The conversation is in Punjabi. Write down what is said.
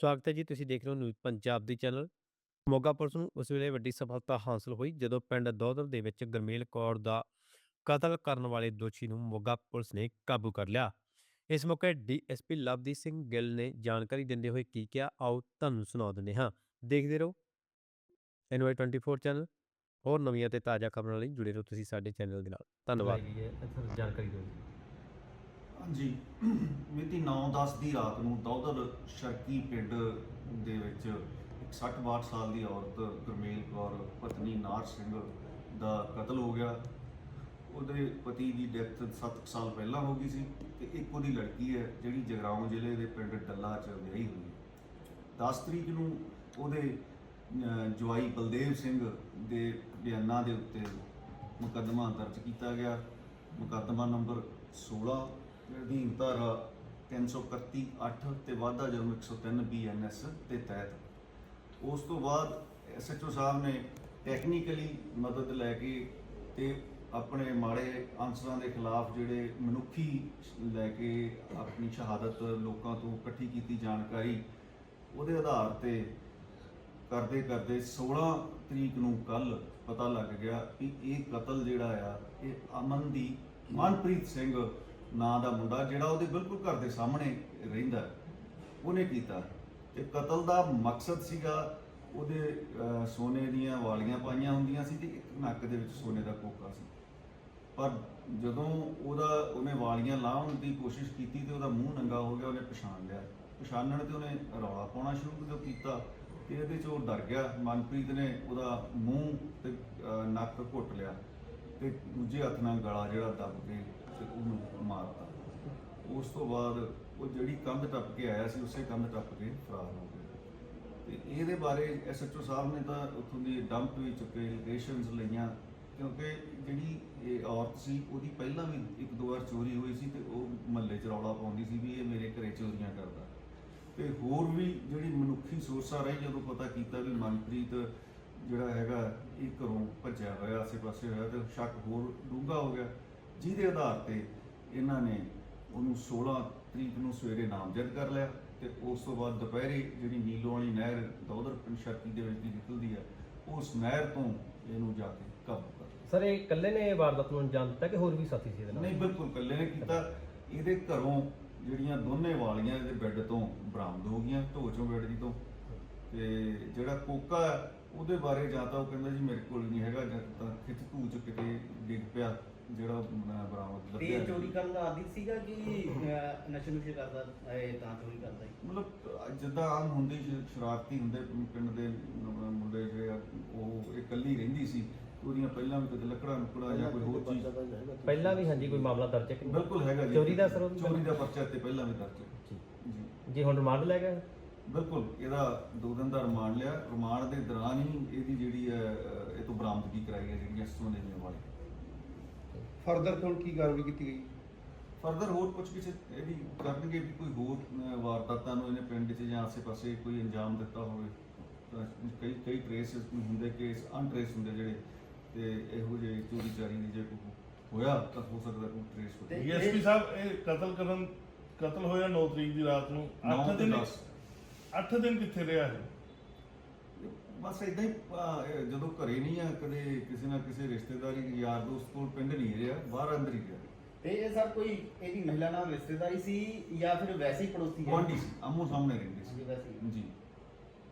ਸਵਾਗਤ ਹੈ ਜੀ, ਤੁਸੀਂ ਦੇਖ ਰਹੇ ਹੋ ਨਿਊਜ਼ ਪੰਜਾਬ ਦੀ ਚੈਨਲ। ਮੋਗਾ ਪੁਲਿਸ ਨੂੰ ਉਸ ਵੇਲੇ ਵੱਡੀ ਸਫਲਤਾ ਹਾਸਲ ਹੋਈ, ਜਦੋਂ ਪਿੰਡ ਦੋਦਰ ਦੇ ਵਿੱਚ ਗਰਮੇਲ ਕੌਰ ਦਾ ਕਤਲ ਕਰਨ ਵਾਲੇ ਦੋਸ਼ੀ ਨੂੰ ਮੋਗਾ ਪੁਲਿਸ ਨੇ ਕਾਬੂ ਕਰ ਲਿਆ। ਇਸ ਮੌਕੇ ਡੀਐਸਪੀ ਲਵਦੀਪ ਸਿੰਘ ਗਿੱਲ ਨੇ ਜਾਣਕਾਰੀ ਦਿੰਦੇ ਹੋਏ ਕੀ ਕਿਹਾ, ਆਓ ਤੁਹਾਨੂੰ ਸੁਣਾ ਦਿੰਦੇ ਹਾਂ। ਦੇਖਦੇ ਰਹੋ। ਐਨਵਾਈ 24 ਚੈਨਲ, ਹੋਰ ਨਵੀਆਂ ਤੇ ਤਾਜ਼ਾ ਖਬਰਾਂ ਲਈ ਜੁੜੇ ਰਹੋ ਤੁਸੀਂ ਸਾਡੇ ਚੈਨਲ ਦੇ ਨਾਲ। ਧੰਨਵਾਦ। ਜਾਣਕਾਰੀ ਦਿਓ। ਹਾਂਜੀ। ਮਿਤੀ 9-10 ਦੀ ਰਾਤ ਨੂੰ ਦੌਦਰ ਸ਼ਰਕੀ ਪਿੰਡ ਦੇ ਵਿੱਚ ਇੱਕ 60-62 ਸਾਲ ਦੀ ਔਰਤ ਗੁਰਮੇਲ ਕੌਰ, ਪਤਨੀ ਨਾਰ ਸਿੰਘ ਦਾ ਕਤਲ ਹੋ ਗਿਆ। ਉਹਦੇ ਪਤੀ ਦੀ ਡੈਥ 7 ਸਾਲ ਪਹਿਲਾਂ ਹੋ ਗਈ ਸੀ ਤੇ ਇੱਕ ਉਹਦੀ ਲੜਕੀ ਹੈ ਜਿਹੜੀ ਜਗਰਾਉਂ ਜ਼ਿਲ੍ਹੇ ਦੇ ਪਿੰਡ ਡੱਲਾ ਚ ਵਿਆਹੀ ਹੋਈ ਹੈ। 10 ਤਰੀਕ ਨੂੰ ਉਹਦੇ ਜਵਾਈ ਬਲਦੇਵ ਸਿੰਘ ਦੇ ਬਿਆਨਾਂ ਦੇ ਉੱਤੇ ਮੁਕੱਦਮਾ ਦਰਜ ਕੀਤਾ ਗਿਆ। ਮੁਕੱਦਮਾ ਨੰਬਰ 16 ਅਧੀਨ ਧਾਰਾ 331 8 ਤੇ ਵਾਧਾ ਜਰਮ 103 ਬੀਐਨਐਸ ਦੇ ਤਹਿਤ। ਉਸ ਤੋਂ ਬਾਅਦ ਐਸਐਚਓ ਸਾਹਿਬ ਨੇ ਟੈਕਨੀਕਲੀ ਮਦਦ ਲੈ ਕੇ ਤੇ ਆਪਣੇ ਮਾੜੇ ਅਨਸਰਾਂ ਦੇ ਖਿਲਾਫ ਜਿਹੜੇ ਮਨੁੱਖੀ ਲੈ ਕੇ ਆਪਣੀ ਸ਼ਹਾਦਤ ਲੋਕਾਂ ਤੋਂ ਇਕੱਠੀ ਕੀਤੀ ਜਾਣਕਾਰੀ ਉਹਦੇ ਆਧਾਰ ਤੇ ਕਰਦੇ ਕਰਦੇ 16 ਤਰੀਕ ਨੂੰ ਕੱਲ ਪਤਾ ਲੱਗ ਗਿਆ ਕਿ ਇਹ ਕਤਲ ਜਿਹੜਾ ਆ ਇਹ ਅਮਨ ਦੀ ਮਨਪ੍ਰੀਤ ਸਿੰਘ ਨਾਂ ਦਾ ਮੁੰਡਾ ਜਿਹੜਾ ਉਹਦੇ ਬਿਲਕੁਲ ਘਰ ਦੇ ਸਾਹਮਣੇ ਰਹਿੰਦਾ ਉਹਨੇ ਕੀਤਾ। ਤੇ ਕਤਲ ਦਾ ਮਕਸਦ ਸੀਗਾ ਉਹਦੇ ਅਹ, ਸੋਨੇ ਦੀਆਂ ਵਾਲੀਆਂ ਪਾਈਆਂ ਹੁੰਦੀਆਂ ਸੀ ਤੇ ਇੱਕ ਨੱਕ ਦੇ ਵਿੱਚ ਸੋਨੇ ਦਾ ਕੋਕਾ ਸੀ। ਪਰ ਜਦੋਂ ਉਹਦਾ ਉਹਨੇ ਵਾਲੀਆਂ ਲਾਉਣ ਦੀ ਕੋਸ਼ਿਸ਼ ਕੀਤੀ ਤੇ ਉਹਦਾ ਮੂੰਹ ਨੰਗਾ ਹੋ ਗਿਆ ਉਹਨੇ ਪਛਾਣ ਲਿਆ। ਪਛਾਣਨ ਤੇ ਉਹਨੇ ਰੌਲਾ ਪਾਉਣਾ ਸ਼ੁਰੂ ਜਦੋਂ ਕੀਤਾ? ਤੇ ਇਹਦੇ ਚ ਉਹ ਡਰ ਗਿਆ। ਮਨਪ੍ਰੀਤ ਨੇ ਉਹਦਾ ਮੂੰਹ ਤੇ ਅਹ, ਨੱਕ ਘੁੱਟ ਲਿਆ ਤੇ ਦੂਜੇ ਹੱਥ ਨਾਲ ਗਲਾ ਜਿਹੜਾ ਦੱਬ ਕੇ ਤੇ ਉਹਨੂੰ ਮਾਰਤਾ। ਉਸ ਤੋਂ ਬਾਅਦ ਉਹ ਜਿਹੜੀ ਕੰਧ ਟੱਪ ਕੇ ਆਇਆ ਸੀ, ਉਸੇ ਕੰਧ ਟੱਪ ਕੇ ਫਰਾਰ ਹੋ ਗਿਆ। ਤੇ ਇਹਦੇ ਬਾਰੇ ਐਸਐਚਓ ਸਾਹਿਬ ਨੇ ਤਾਂ ਉੱਥੋਂ ਦੀ ਡੰਪ ਵੀ ਚੁੱਕੇ ਐਲੀਗੇਸ਼ਨਸ ਲਈਆਂ, ਕਿਉਂਕਿ ਜਿਹੜੀ ਇਹ ਔਰਤ ਸੀ, ਉਹਦੀ ਪਹਿਲਾਂ ਵੀ ਇੱਕ ਦੋ ਵਾਰ ਚੋਰੀ ਹੋਈ ਸੀ ਤੇ ਉਹ ਮਹੱਲੇ 'ਚ ਰੌਲਾ ਪਾਉਂਦੀ ਸੀ ਵੀ ਇਹ ਮੇਰੇ ਘਰੇ ਚੋਰੀਆਂ ਕਰਦਾ। ਤੇ ਹੋਰ ਵੀ ਜਿਹੜੀ ਮਨੁੱਖੀ ਸੋਰਸਾਂ ਰਹੀ, ਜਦੋਂ ਪਤਾ ਕੀਤਾ ਵੀ ਮਨਪ੍ਰੀਤ ਜਿਹੜਾ ਹੈਗਾ, ਇਹ ਘਰੋਂ ਭੱਜਿਆ ਹੋਇਆ, ਆਸੇ-ਪਾਸੇ ਹੋਇਆ ਤੇ ਸ਼ੱਕ ਹੋਰ ਡੂੰਘਾ ਹੋ ਗਿਆ। ਜਿਹਦੇ ਆਧਾਰ ਤੇ ਇਹਨਾਂ ਨੇ ਉਹਨੂੰ 16 ਤਰੀਕ ਨੂੰ ਸਵੇਰੇ ਨਾਮਜ਼ਦ ਕਰ ਲਿਆ ਤੇ ਉਸ ਤੋਂ ਬਾਅਦ ਦੁਪਹਿਰੇ ਜਿਹੜੀ ਨੀਲੋਂ ਵਾਲੀ ਨਹਿਰ ਦੌਦਰ ਸ਼ਰਕੀ ਦੇ ਵਿੱਚ ਦੀ ਨਿਕਲਦੀ ਹੈ ਉਸ ਨਹਿਰ ਤੋਂ ਇਹਨੂੰ ਜਾ ਕੇ ਕਾਬੂ ਕਰ ਲਿਆ। ਸਰ ਇਹ ਇਕੱਲੇ ਨੇ ਇਹ ਵਾਰਦਾਤ ਨੂੰ ਅੰਜਾਮ ਦਿੱਤਾ ਕਿ ਹੋਰ ਵੀ ਸਾਥੀ ਸੀ ਇਹਦੇ ਨਾਲ? ਨਹੀਂ ਬਿਲਕੁਲ ਇਕੱਲੇ ਨੇ ਕੀਤਾ। ਇਹਦੇ ਘਰੋਂ ਜਿਹੜੀਆਂ ਦੋਨੇ ਵਾਲੀਆਂ ਇਹਦੇ ਬੈੱਡ ਤੋਂ ਬਰਾਮਦ ਹੋ ਗਈਆਂ ਢੋ ਚੋਂ ਬੈੱਡ ਦੀ ਤੋਂ। ਤੇ ਜਿਹੜਾ ਕੋਕਾ ਹੈ, ਉਹਦੇ ਬਾਰੇ ਜਾਂ ਤਾਂ ਉਹ ਕਹਿੰਦਾ ਜੀ ਮੇਰੇ ਕੋਲ ਨਹੀਂ ਹੈਗਾ ਜਾਂ ਤਾਂ ਖਿੱਚ ਧੂ ਚ ਕਿਤੇ ਡਿੱਗ ਪਿਆ। ਜਿਹੜਾ ਅਹ, ਬਰਾਮਦ ਤੇ ਲੱਭਿਆ ਇਹ ਚੋਰੀ ਕਰਨ ਦਾ ਆਦੀ ਸੀਗਾ ਕਿ ਅਹ, ਨਸ਼ੇ ਨੁਸ਼ੇ ਕਰਦਾ ਇਹ ਤਾਂ ਚੋਰੀ ਕਰਦਾ ਸੀ? ਮਤਲਬ ਜਿੱਦਾਂ ਆਮ ਹੁੰਦੀ ਸ਼- ਸ਼ਰਾਰਤੀ ਹੁੰਦੇ ਪਿੰਡ ਦੇ ਮ- ਮੁੰਡੇ ਜਿਹੜੇ ਆ ਉਹ ਇਹ ਇਕੱਲੀ ਰਹਿੰਦੀ ਸੀ। ਉਹਦੀਆਂ ਪਹਿਲਾਂ ਵੀ ਕਦੇ ਲੱਕੜਾਂ ਲੁਕੜਾ ਜਾਂ ਕੋਈ ਹੋਰ ਚੀਜ਼ ਪਹਿਲਾਂ ਵੀ ਹਾਂਜੀ ਕੋਈ ਮਾਮਲਾ ਦਰਜ ਹੈ ਕਿ ਨਹੀਂ? ਬਿਲਕੁਲ ਹੈਗਾ ਜੀ। ਚੋਰੀ ਦਾ ਸਰ ਉਹਦੇ ਚੋਰੀ ਦਾ ਪਰਚਾ ਤੇ ਪਹਿਲਾਂ ਵੀ ਦਰਜ ਹੈ। ਜੀ। ਜੀ। ਹੁਣ ਰਿਮਾਂਡ ਲੈ ਗਏ ਬਿਲਕੁਲ ਇਹਦਾ ਦੋ ਦਿਨ ਦਾ ਰਿਮਾਂਡ ਲਿਆ। ਰਿਮਾਂਡ ਦੇ ਦੌਰਾਨ ਹੀ ਇਹਦੀ ਜਿਹੜੀ ਹੈ ਅਹ, ਇਹ ਤੋਂ ਬਰਾਮਦਗੀ ਕਰਾਈ ਹੈ ਜਿਹੜੀਆਂ ਸੋਨੇ ਦੀਆਂ ਵਾਲੀ ਫਰਦਰ ਹੁਣ ਕੀ ਕਾਰਵਾਈ ਕੀਤੀ ਗਈ? ਫਰਦਰ ਹੋਰ ਕੁਝ ਕਿਸੇ ਇਹਦੀ ਕਰਨਗੇ ਵੀ ਕੋਈ ਹੋਰ ਅਹ, ਵਾਰਦਾਤਾਂ ਨੂੰ ਇਹਨੇ ਪਿੰਡ 'ਚ ਜਾਂ ਆਸੇ-ਪਾਸੇ ਕੋਈ ਅੰਜਾਮ ਦਿੱਤਾ ਹੋਵੇ ਤਾਂ ਕਈ ਕਈ ਟ੍ਰੇਸ ਹੁੰਦੇ ਕੇਸ ਅਨਟ੍ਰੇਸ ਹੁੰਦੇ ਜਿਹੜੇ ਤੇ ਇਹੋ ਜਿਹੇ ਚੋਰੀ ਚਾਰੀ ਦੀ ਜੇ ਕੋਈ ਹੋਇਆ ਤਾਂ ਹੋ ਸਕਦਾ ਕੋਈ ਟ੍ਰੇਸ ਹੋਵੇ। ਤੇ- ਡੀਐਸਪੀ ਸਾਹਿਬ ਇਹ ਕਤਲ ਕਰਨ ਕਤਲ ਹੋਇਆ 9 ਤਰੀਕ ਦੀ ਰਾਤ ਨੂੰ। 8 ਨੌਂ ਤੇ ਦਿਨ ਦਸ। 8 ਦਿਨ ਕਿੱਥੇ ਰਿਹਾ ਇਹ? ਬਸ ਇਦਾਂ ਹੀ ਅਹ, ਜਦੋਂ ਘਰੇ ਨਹੀਂ ਆ ਕਦੇ ਕਿਸੇ ਨਾ ਕਿਸੇ ਰਿਸ਼ਤੇਦਾਰੀ ਯਾਰ ਦੋਸਤ ਕੋਲ ਪਿੰਡ ਨਹੀਂ ਰਿਹਾ ਬਾਹਰ ਅੰਦਰ ਹੀ ਰਿਹਾ। ਤੇ ਇਹ ਸਰ ਕੋਈ ਇਹਦੀ ਮਹਿਲਾ ਨਾਲ ਰਿਸ਼ਤੇਦਾਰੀ ਸੀ ਜਾਂ ਫਿਰ ਵੈਸੇ ਹੀ ਪੜੋਸੀ ਹੈ? ਗੁਆਂਢੀ ਸੀ ਆਮੋ ਸਾਹਮਣੇ ਰਹਿੰਦੇ ਜੀ, ਵੈਸੇ ਸੀ ਹੀ। ਜੀ।